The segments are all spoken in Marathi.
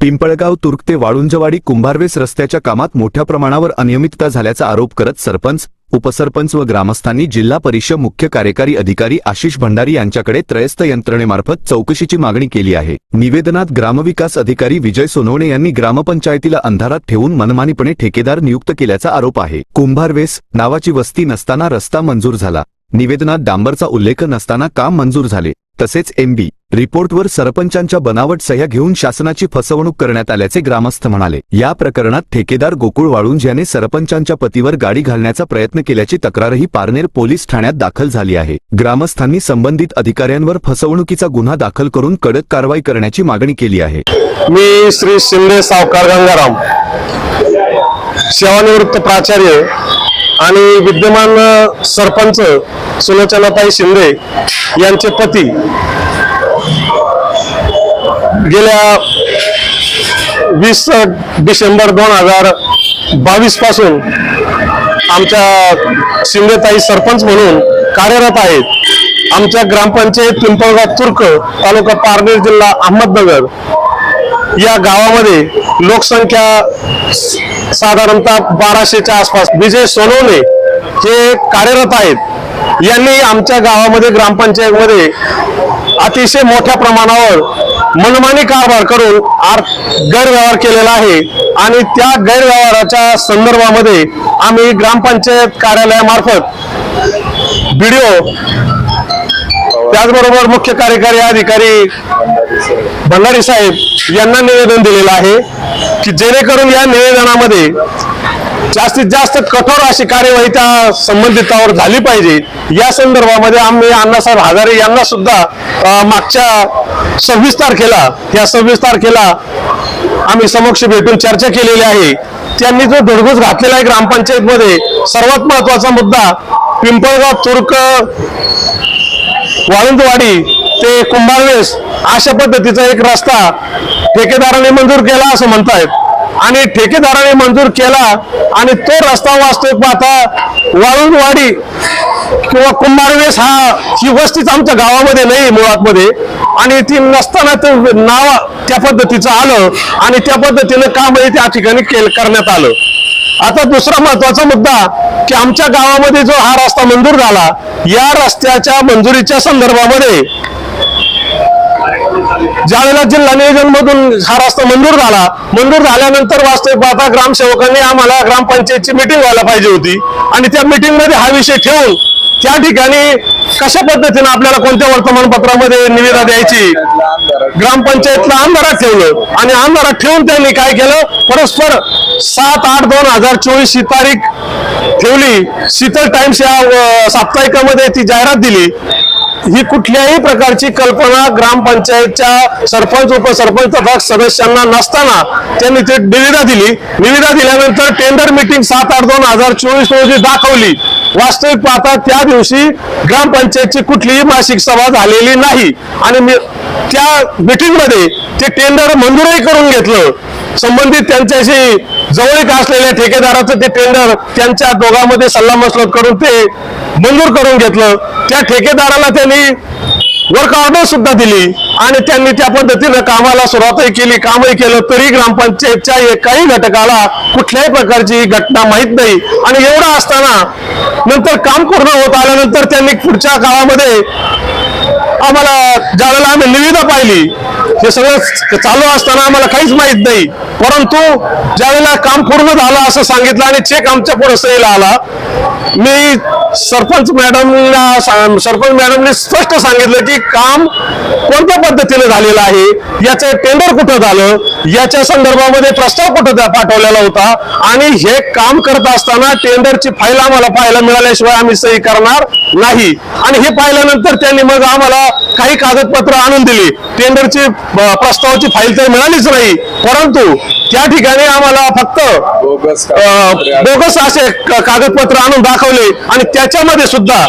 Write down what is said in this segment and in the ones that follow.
पिंपळगाव तुर्क ते वाळुंजवाडी कुंभारवेस रस्त्याच्या कामात मोठ्या प्रमाणावर अनियमितता झाल्याचा आरोप करत सरपंच उपसरपंच व ग्रामस्थांनी जिल्हा परिषद मुख्य कार्यकारी अधिकारी आशिष भंडारी यांच्याकडे त्रयस्थ यंत्रणेमार्फत चौकशीची मागणी केली आहे. निवेदनात ग्रामविकास अधिकारी विजय सोनवणे यांनी ग्रामपंचायतीला अंधारात ठेवून मनमानीपणे ठेकेदार नियुक्त केल्याचा आरोप आहे. कुंभारवेस नावाची वस्ती नसताना रस्ता मंजूर झाला. निवेदनात डांबरचा उल्लेख नसताना काम मंजूर झाले. तसेच एमबी रिपोर्टवर सरपंचांच्या बनावट सह्या घेऊन शासनाची फसवणूक करण्यात आल्याचे ग्रामस्थ म्हणाले. या प्रकरणात ठेकेदार गोकुळ वाळुंज याने सरपंचांच्या पतीवर गाडी घालण्याचा प्रयत्न केल्याची तक्रारही पारनेर पोलीस ठाण्यात दाखल झाली आहे. ग्रामस्थांनी संबंधित अधिकाऱ्यांवर फसवणुकीचा गुन्हा दाखल करून कडक कारवाई करण्याची मागणी केली आहे. मी श्री शिंदे सावकार गंगाराम. सेवानिवृत्त प्राचार्य आणि विद्यमान सरपंच सुलोचनाताई शिंदे यांचे पती गेल्या वीस डिसेंबर दोन हजार बावीसपासून आमच्या शिंदेताई सरपंच म्हणून कार्यरत आहेत. आमच्या ग्रामपंचायत पिंपळगाव तुर्क तालुका पारनेर जिल्हा अहमदनगर. या गावामध्ये लोकसंख्या साधारणतः बाराशेच्या आसपास. विजय सोनवणे हे कार्यरत आहेत. यांनी आमच्या गावामध्ये ग्रामपंचायतमध्ये अतिशय मोठ्या प्रमाणावर मनमानी कारभार करून गैरव्यवहार केलेला आहे आणि त्या गैरव्यवहाराच्या संदर्भामध्ये आम्ही ग्रामपंचायत कार्यालयामार्फत व्हिडिओ त्याचबरोबर मुख्य कार्यकारी अधिकारी भंडारी साहेब यांना निवेदन दिलेलं आहे की जेणेकरून या निवेदनामध्ये जास्तीत जास्त कठोर अशी कार्यवाही त्या संबंधितावर झाली पाहिजे. या संदर्भामध्ये आम्ही अण्णासाहेब हजारे यांना सुद्धा मागच्या सव्वीस तारखेला या सव्वीस तारखेला आम्ही समक्ष भेटून चर्चा केलेली आहे. त्यांनी जो धडगूस घातलेला आहे ग्रामपंचायतमध्ये सर्वात महत्त्वाचा मुद्दा पिंपळगाव तुर्क वाळुंदवाडी ते कुंभारवेस अशा पद्धतीचा एक रस्ता ठेकेदाराने मंजूर केला असं म्हणतायत. आणि ठेकेदाराने मंजूर केला आणि तो रस्ता वास्तविक पाहता वाळुंदवाडी किंवा कुंभारवेस हा ही वस्तीच आमच्या गावामध्ये नाही मुळात मध्ये आणि ती नसताना ते नाव त्या पद्धतीचं आलं आणि त्या पद्धतीनं कामही त्या ठिकाणी केल करण्यात आलं. आता दुसरा महत्त्वाचा मुद्दा की आमच्या गावामध्ये जो हा रस्ता मंजूर झाला या रस्त्याच्या मंजुरीच्या संदर्भामध्ये ज्यावेळेला जिल्हा नियोजन मधून हा रस्ता मंजूर झाला. मंजूर झाल्यानंतर वास्तविक पाहता ग्रामसेवकांनी आम्हाला ग्रामपंचायतची मिटिंग व्हायला पाहिजे होती. आणि त्या मिटिंगमध्ये हा विषय ठेवून त्या ठिकाणी कशा पद्धतीने आपल्याला कोणत्या वर्तमानपत्रामध्ये निविदा द्यायची? ग्रामपंचायतला अंधारात ठेवलं. आणि अंधारात ठेवून त्यांनी काय केलं? परस्पर सात आठ दोन हजार चोवीस ही तारीख ठेवली. शीतल टाइम्स या साप्ताहिकामध्ये ती जाहिरात दिली. ही कुठल्याही प्रकारची कल्पना ग्रामपंचायतच्या सरपंच उपसरपंच तथा सदस्यांना नसताना त्यांनी ते निविदा दिली. निविदा दिल्यानंतर टेंडर मीटिंग सात आठ दोन हजार चोवीस रोजी दाखवली. वास्तविक पाहता त्या दिवशी ग्राम ग्रामपंचायतची कुठलीही मासिक सभा झालेली नाही. आणि मी त्या मिटिंगमध्ये ते टेंडर मंजूरही करून घेतलं. संबंधित त्यांच्याशी जवळीक असलेल्या ठेकेदाराचं ते टेंडर त्यांच्या दोघांमध्ये सल्लामसलत करून ते मंजूर करून घेतलं. त्या ठेकेदाराला त्यांनी वर्क ऑर्डर सुद्धा दिली आणि त्यांनी त्या पद्धतीनं कामाला सुरुवातही केली कामही केलं. तरी ग्रामपंचायतच्या एकाही घटकाला कुठल्याही प्रकारची घटना माहीत नाही. आणि एवढं असताना नंतर काम पूर्ण होत आल्यानंतर त्यांनी पुढच्या काळामध्ये आम्हाला ज्यावेळेला आम्ही निविदा पाहिली हे सगळं चालू असताना आम्हाला काहीच माहीत नाही. परंतु ज्यावेळेला काम पूर्ण झालं असं सांगितलं आणि चेक आमच्या पुढे सहीला आला मी सरपंच मॅडमला सरपंच मॅडमने स्पष्ट सांगितलं की काम कोणत्या पद्धतीने झालेलं आहे याचं टेंडर कुठं झालं याच्या संदर्भामध्ये प्रस्ताव कुठं पाठवलेला होता आणि हे काम करत असताना टेंडरची फाईल आम्हाला पाहायला मिळाल्याशिवाय आम्ही सही करणार नाही. आणि हे पाहिल्यानंतर त्यांनी मग आम्हाला काही कागदपत्र आणून दिली. टेंडरची प्रस्तावाची फाईल तर मिळालीच नाही. परंतु त्या ठिकाणी आम्हाला फक्त बोगस असे कागदपत्र आणून दाखवले आणि त्याच्यामध्ये सुद्धा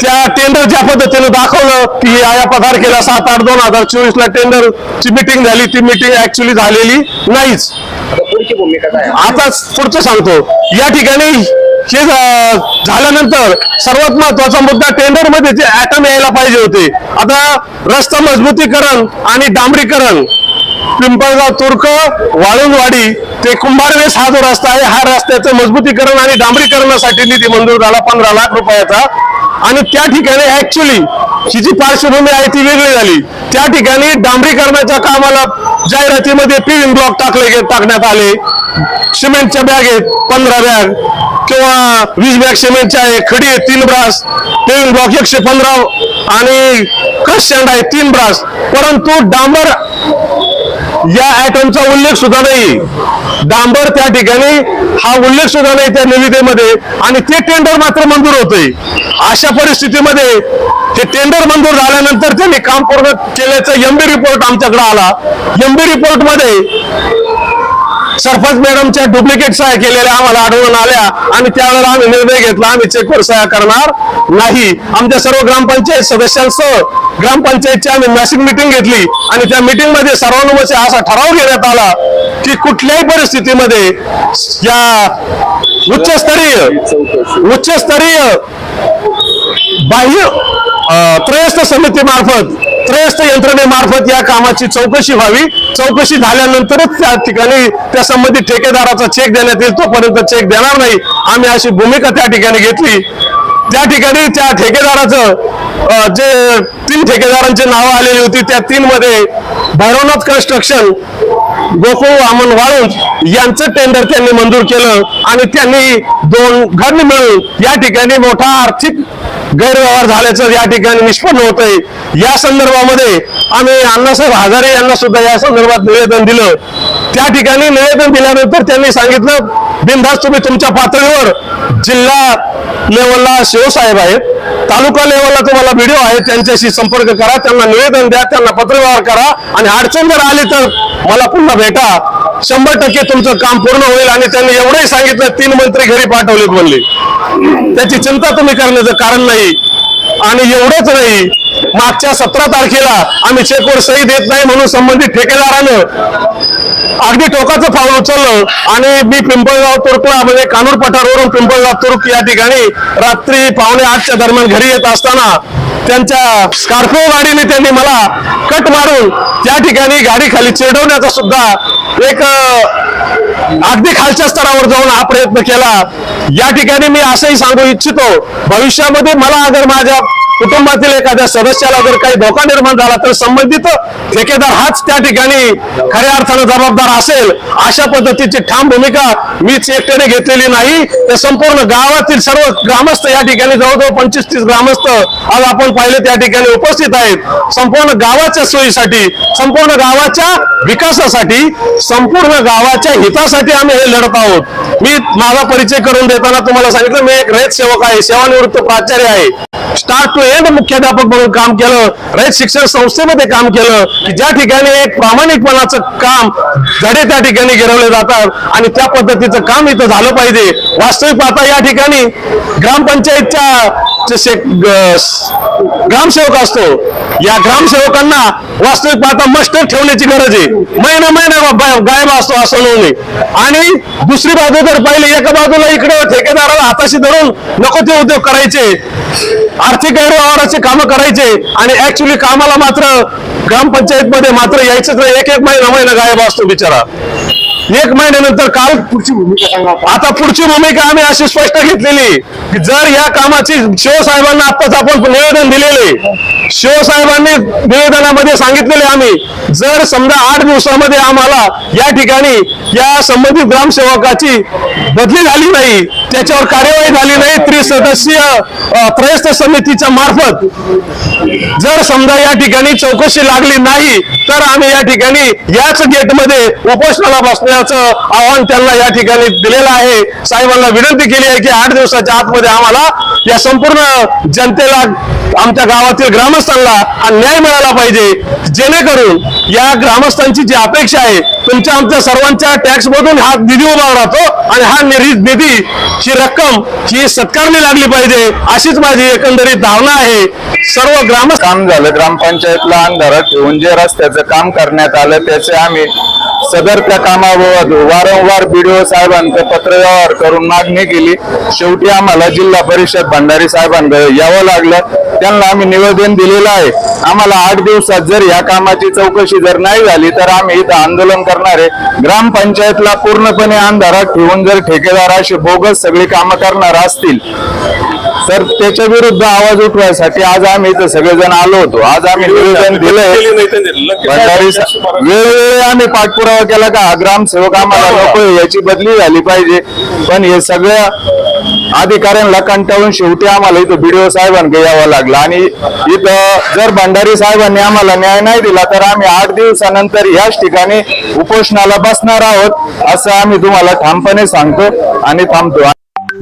त्या टेंडर ज्या पद्धतीने दाखवलं की या या तारखेला सात आठ दोन हजार चोवीस ला टेंडर ची मिटिंग झाली. ती मिटिंग ऍक्च्युली झालेली नाहीच. आता पुढची सांगतो. या ठिकाणी हे झाल्यानंतर सर्वात महत्त्वाचा मुद्दा टेंडरमध्ये जे ऍटम यायला पाहिजे होते. आता रस्ता मजबूतीकरण आणि डांबरीकरण पिंपळगाव तुर्क वाळूंजवाडी ते कुंभारवेस हा जो रस्ता आहे हा रस्त्याचं मजबूतीकरण आणि डांबरीकरणासाठी निधी मंजूर झाला पंधरा लाख रुपयाचा. आणि त्या ठिकाणी ऍक्च्युली ही जी पार्श्वभूमी आहे ती वेगळी झाली. त्या ठिकाणी डांबरीकरणाच्या कामाला जाहिरातीमध्ये पिविंग ब्लॉक टाकले टाकण्यात आले. सिमेंटच्या बॅग आहेत पंधरा बॅग. किंवा वीस बॅग सिमेंटच्या आहे खडी आहे तीन ब्रास. पिविंग ब्लॉक एकशे पंधरा आणि कस स्टँड आहे तीन ब्रास. परंतु डांबर या ऍटमचा उल्लेख सुद्धा नाही. डांबर त्या ठिकाणी हा उल्लेख सुद्धा नाही त्या निविदेमध्ये. आणि ते टेंडर मात्र मंजूर होते अशा परिस्थितीमध्ये हे टेंडर मंजूर झाल्यानंतर त्यांनी काम पूर्ण केल्याचा एमबी रिपोर्ट आमच्याकडे आला. एमबी रिपोर्टमध्ये सरपंच मॅडमच्या डुप्लिकेट सह्या केलेल्या आम्हाला आढळून आल्या आणि त्यावेळेला आम्ही निर्णय घेतला आम्ही चेकवर सह्या करणार नाही. आमच्या सर्व ग्रामपंचायत सदस्यांसह ग्रामपंचायतची आम्ही मॅसिंग मिटिंग घेतली आणि त्या मिटिंगमध्ये सर्वानुमते असा ठराव घेण्यात आला की कुठल्याही परिस्थितीमध्ये या उच्चस्तरीय उच्चस्तरीय बाह्य त्रयस्थ समितीमार्फत त्रयस्थ यंत्रणेमार्फत या कामाची चौकशी व्हावी. चौकशी झाल्यानंतरच त्या ठिकाणी त्या संबंधित ठेकेदाराचा चेक देण्यात येईल. तोपर्यंत चेक देणार नाही. आम्ही अशी भूमिका त्या ठिकाणी घेतली. त्या ठिकाणी त्या ठेकेदाराचं जे तीन ठेकेदारांची नावं आलेली होती त्या तीन मध्ये भैरवनाथ कन्स्ट्रक्शन गोकुळ वामन वाळूंज यांचं टेंडर त्यांनी मंजूर केलं आणि त्यांनी दोन घरनी मिळून या ठिकाणी मोठा आर्थिक गैरव्यवहार झाल्याचं या ठिकाणी निष्पन्न होत आहे या संदर्भामध्ये आम्ही अण्णासाहेब हजारे यांना सुद्धा या संदर्भात निवेदन दिलं. त्या ठिकाणी निवेदन दिल्यानंतर त्यांनी सांगितलं बिनधास्त तुम्ही तुमच्या पातळीवर जिल्हा लेवलला शिवसाहेब आहेत तालुका लेवलला तुम्हाला व्हिडिओ आहे त्यांच्याशी संपर्क करा त्यांना निवेदन द्या त्यांना पत्रव्यवहार करा आणि अडचण जर आली तर मला पुन्हा भेटा. शंभर टक्के तुमचं काम पूर्ण होईल. आणि त्यांनी एवढंही सांगितलं तीन मंत्री घरी पाठवलेत म्हणले. त्याची चिंता तुम्ही करण्याचं कारण नाही. आणि एवढंच नाही मागच्या सतरा तारखेला आम्ही चेकवर सही देत नाही म्हणून संबंधित ठेकेदारानं अगदी टोकाचं पाऊल उचललं आणि मी पिंपळगाव तुरकुळा म्हणजे कानूर पठारवरून पिंपळगाव तुर्क या ठिकाणी रात्री पावणे आठच्या दरम्यान घरी येत असताना त्यांच्या स्कॉर्पिओ गाडीने त्यांनी मला कट मारून त्या ठिकाणी गाडी खाली चिरडवण्याचा सुद्धा एक अगदी खालच्या स्तरावर जाऊन हा प्रयत्न केला. या ठिकाणी मी असंही सांगू इच्छितो भविष्यामध्ये मला अगर माझ्या कुटुंबातील एखाद्या सदस्याला जर काही धोका निर्माण झाला तर संबंधित ठेकेदार हाच त्या ठिकाणी खऱ्या अर्थानं जबाबदार असेल. अशा पद्धतीची ठाम भूमिका मीच एकट्याने घेतलेली नाही. तर संपूर्ण गावातील सर्व ग्रामस्थ या ठिकाणी जवळजवळ पंचवीस तीस ग्रामस्थ आज आपण पाहिले त्या ठिकाणी उपस्थित आहेत. संपूर्ण गावाच्या सोयीसाठी संपूर्ण गावाच्या विकासासाठी संपूर्ण गावाच्या हितासाठी आम्ही हे लढत आहोत. मी माझा परिचय करून देताना तुम्हाला सांगितलं मी एक रयत सेवक आहे सेवानिवृत्त प्राचार्य आहे. स्टार्ट टू एंड मुख्याध्यापक म्हणून काम केलं. रयत शिक्षण संस्थेमध्ये काम केलं. की ज्या ठिकाणी एक प्रामाणिकपणाचं काम धडे त्या ठिकाणी गिरवले जातात आणि त्या पद्धतीचं काम इथं झालं पाहिजे. वास्तविक पाहता या ठिकाणी ग्रामपंचायतच्या जे ग्रामसेवक असतो. या ग्रामसेवकांना वास्तविक पाहता मस्टर ठेवण्याची गरज आहे. महिना महिना गायब असतो असं नये. आणि दुसरी बाजू जर पाहिली एका बाजूला इकडे ठेकेदाराला हाताशी धरून नको ते उद्योग करायचे. आर्थिक गैरव्यवहाराचे कामं करायचे. आणि ऍक्च्युली कामाला मात्र ग्रामपंचायत मध्ये मात्र यायचं नाही. एक एक महिना महिना गायब असतो बिचारा. एक महिन्यानंतर काल पुढची भूमिका सांगा आपण. आता पुढची भूमिका आम्ही अशी स्पष्ट घेतलेली की जर या कामाची शिवसाहेबांना आत्ताच आपण निवेदन दिलेले शिवसाहेबांनी निवेदनामध्ये सांगितलेले आम्ही जर समजा आठ दिवसामध्ये आम्हाला या ठिकाणी या संबंधित ग्रामसेवकाची बदली झाली नाही त्याच्यावर कार्यवाही झाली नाही. त्रिसदस्यीय अ, त्रयस्थ समितीच्या मार्फत जर समजा या ठिकाणी चौकशी लागली नाही तर आम्ही या ठिकाणी याच गेटमध्ये उपोषणाला बसण्याचं आव्हान त्यांना या ठिकाणी दिलेलं आहे. साहेबांना विनंती केली आहे की आठ दिवसाच्या आतमध्ये आम्हाला या संपूर्ण जनतेला आमच्या गावातील ग्रामस्थांना हा न्याय मिळाला पाहिजे. जेणेकरून या ग्रामस्थांची जी अपेक्षा आहे तुमच्या आमच्या सर्वांच्या टॅक्स मधून हा निधी उभा राहतो आणि हा निधी निधी ही रक्कम ही सत्कारणी लागली पाहिजे अशीच माझी एकंदरीत धारणा आहे. सर्व ग्रामस्थ काम झालं ग्रामपंचायतला अंधारात ठेवून जे रस्त्याचं काम करण्यात आलं त्याचे आम्ही सदर त्या कामाबाबत वारंवार बीडीओ साहेबांचं पत्रव्यवहार करून मागणी केली. शेवटी आम्हाला जिल्हा परिषद भंडारी साहेबांकडे यावं लागलं. त्यांना आम्ही निवेदन दिलेलं आहे. आम्हाला आठ दिवसात जर या कामाची चौकशी जर नाही झाली तर आम्ही इथं आंदोलन करणारे ग्रामपंचायतला पूर्णपणे अंधारात ठेवून जर ठेकेदार अशी बोगस सगळी कामं करणार असतील तर त्याच्या विरुद्ध आवाज उठवायसाठी आज आम्ही इथं सगळेजण आलो होतो. आज आम्ही निवेदन दिलंय. भंडारी वेळोवेळी आम्ही पाठपुरावा केला का हा ग्रामसेवक आम्हाला नको याची बदली झाली पाहिजे. पण हे सगळ्या अधिकाऱ्यांना कंटाळून शेवटी आम्हाला इथं बीडीओ साहेबांकडे यावं लागलं. आणि इथं जर भंडारी साहेबांनी आम्हाला न्याय नाही दिला तर आम्ही आठ दिवसानंतर याच ठिकाणी उपोषणाला बसणार आहोत असं आम्ही तुम्हाला ठामपणे सांगतो आणि थांबतो.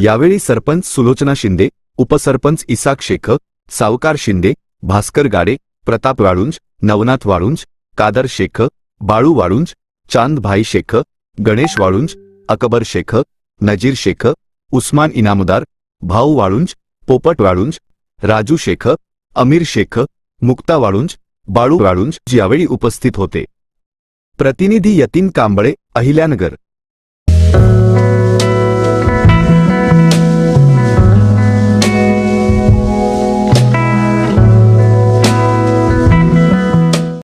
यावेळी सरपंच सुलोचना शिंदे उपसरपंच इसाक शेख सावकार शिंदे भास्कर गाडे प्रताप वाळुंज नवनाथ वाळुंज कादर शेख बाळू वाळुंज चांदभाई शेख गणेश वाळुंज अकबर शेख नजीर शेख उस्मान इनामदार भाऊ वाळुंज पोपट वाळुंज राजू शेख अमीर शेख मुक्ता वाळुंज बाळू वाळुंज यावेळी उपस्थित होते. प्रतिनिधी यतीन कांबळे अहिल्यानगर.